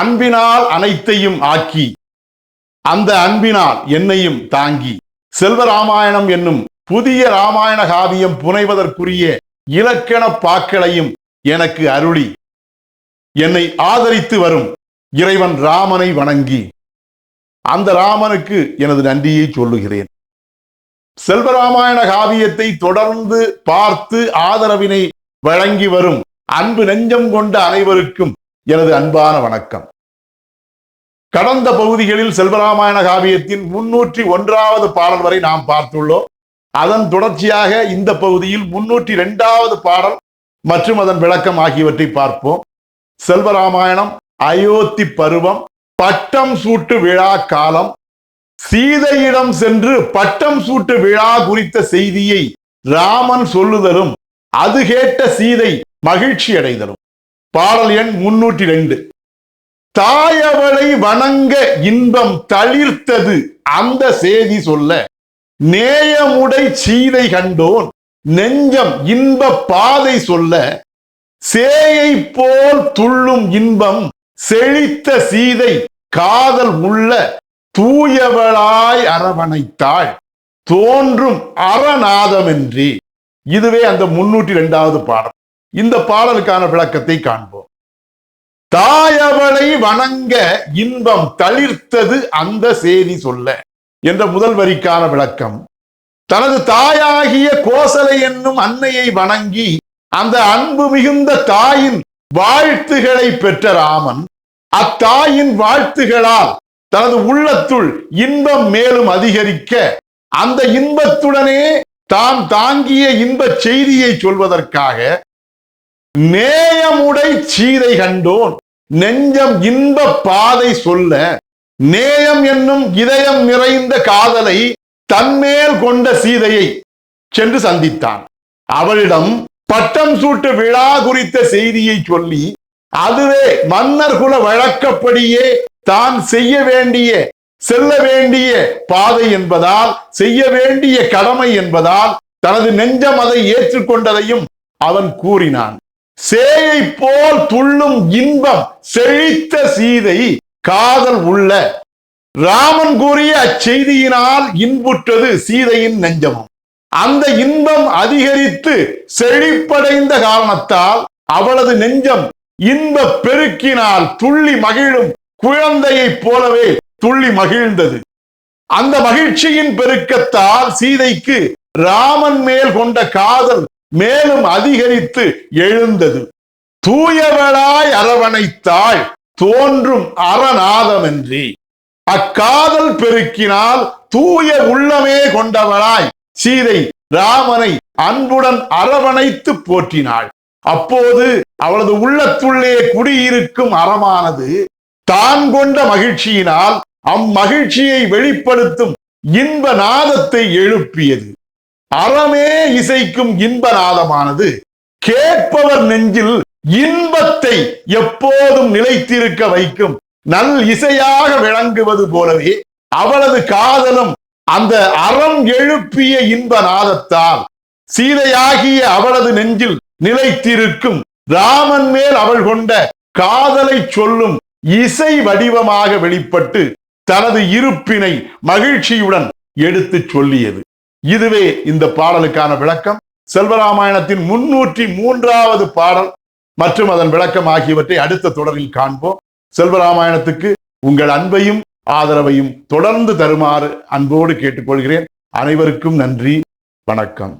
அன்பினால் அனைத்தையும் ஆக்கி அந்த அன்பினால் என்னையும் தாங்கி. செல்வராமாயணம் என்னும் புதிய ராமாயண காவியம் புனைவதற்குரிய இலக்கண பாக்களையும் எனக்கு அருளி. என்னை ஆதரித்து வரும் இறைவன் ராமனை வணங்கி. அந்த ராமனுக்கு எனது நன்றியை சொல்லுகிறேன். செல்வராமாயண காவியத்தை தொடர்ந்து பார்த்து ஆதரவினை வழங்கி வரும் அன்பு நெஞ்சம் கொண்ட அனைவருக்கும் எனது அன்பான வணக்கம். கடந்த பகுதிகளில் செல்வராமாயண காவியத்தின் முன்னூற்றி ஒன்றாவது பாடல் வரை நாம் பார்த்துள்ளோம். அதன் தொடர்ச்சியாக இந்த பகுதியில் முன்னூற்றி இரண்டாவது பாடல் மற்றும் அதன் விளக்கம் ஆகியவற்றை பார்ப்போம். செல்வராமாயணம் அயோத்தி பருவம் பட்டம் சூட்டு விழா காலம் சீதையிடம் சென்று பட்டம் சூட்டு விழா குறித்த செய்தியை ராமன் சொல்லுதலும் அது கேட்ட சீதை மகிழ்ச்சி அடைதலும் பாடல் எண் முன்னூற்றி ரெண்டு. தாயவளை வணங்க இன்பம் தளிர்த்தது அந்த செய்தி சொல்ல நேயமுடை சீதை கண்டோன் நெஞ்சம் இன்ப பாதை சொல்ல சேயை போல் துள்ளும் இன்பம் செழித்த சீதை காதல் உள்ள தூயவளாய் அரவணைத்தாள் தோன்றும் அறநாதமென்றி. இதுவே அந்த முன்னூற்றி ரெண்டாவது பாடல். இந்த பாடலுக்கான விளக்கத்தை காண்போம். தாயவளை வணங்க இன்பம் தளிர்த்தது அந்த செய்தி சொல்ல என்ற முதல் வரிக்கான விளக்கம். தனது தாயாகிய கோசலை என்னும் அன்னையை வணங்கி அந்த அன்பு மிகுந்த தாயின் வாழ்த்துகளை பெற்ற ராமன் அத்தாயின் வாழ்த்துகளால் தனது உள்ளத்துள் இன்பம் மேலும் அதிகரிக்க அந்த இன்பத்துடனே தாம் தாங்கிய இன்ப செய்தியை சொல்வதற்காக நேயமுடை சீதை கண்டோன். நெஞ்சம் இன்ப பாதை சொல்ல. நேயம் என்னும் இதயம் நிறைந்த காதலை தன்மேல் கொண்ட சீதையை சென்று சந்தித்தான். அவளிடம் பட்டம் சூட்டு விழா குறித்த செய்தியை சொல்லி அதுவே மன்னர் குல வழக்கப்படியே தான் செய்ய வேண்டிய செல்ல வேண்டிய பாதை என்பதால் செய்ய வேண்டிய கடமை என்பதால் தனது நெஞ்சம் அதை ஏற்றுக்கொண்டதையும் அவன் கூறினான். சேயை போல் துள்ளும் இன்பம் செழித்த சீதை காதல் உள்ள. ராமன் கூறிய அச்செய்தியினால் இன்புற்றது சீதையின் நெஞ்சமும். அந்த இன்பம் அதிகரித்து செழிப்படைந்த காரணத்தால் அவளது நெஞ்சம் இன்ப பெருக்கினால் துள்ளி மகிழும் குழந்தையைப் போலவே துள்ளி மகிழ்ந்தது. அந்த மகிழ்ச்சியின் பெருக்கத்தால் சீதைக்கு ராமன் மேல் கொண்ட காதல் மேலும் அதிகரித்து எழுந்தது. தூயவளாய் அரவணைத்தாள் தோன்றும் அறநாதமன்றி. அக்காதல் பெருக்கினால் தூய உள்ளமே கொண்டவளாய் சீதை ராமனை அன்புடன் அரவணைத்து போற்றினாள். அப்போது அவளது உள்ளத்துள்ளே குடியிருக்கும் அறமானது தான் கொண்ட மகிழ்ச்சியினால் அம்மகிழ்ச்சியை வெளிப்படுத்தும் இன்ப நாதத்தை எழுப்பியது. அறமே இசைக்கும் இன்ப நாதமானது கேட்பவர் நெஞ்சில் இன்பத்தை எப்போதும் நிலைத்திருக்க வைக்கும். நல் இசையாக விளங்குவது போலவே அவளது காதலும் அந்த அறம் எழுப்பிய இன்ப நாதத்தால் சீதையாகிய அவளது நெஞ்சில் நிலைத்திருக்கும். ராமன் மேல் அவள் கொண்ட காதலை சொல்லும் இசை வடிவமாக வெளிப்பட்டு தனது இருப்பினை மகிழ்ச்சியுடன் எடுத்துச் சொல்லியது. இதுவே இந்த பாடலுக்கான விளக்கம். செல்வராமாயணத்தின் முன்னூற்றி மூன்றாவது பாடல் மற்றும் அதன் விளக்கம் ஆகியவற்றை அடுத்த தொடரில் காண்போம். செல்வராமாயணத்துக்கு உங்கள் அன்பையும் ஆதரவையும் தொடர்ந்து தருமாறு அன்போடு கேட்டுக்கொள்கிறேன். அனைவருக்கும் நன்றி. வணக்கம்.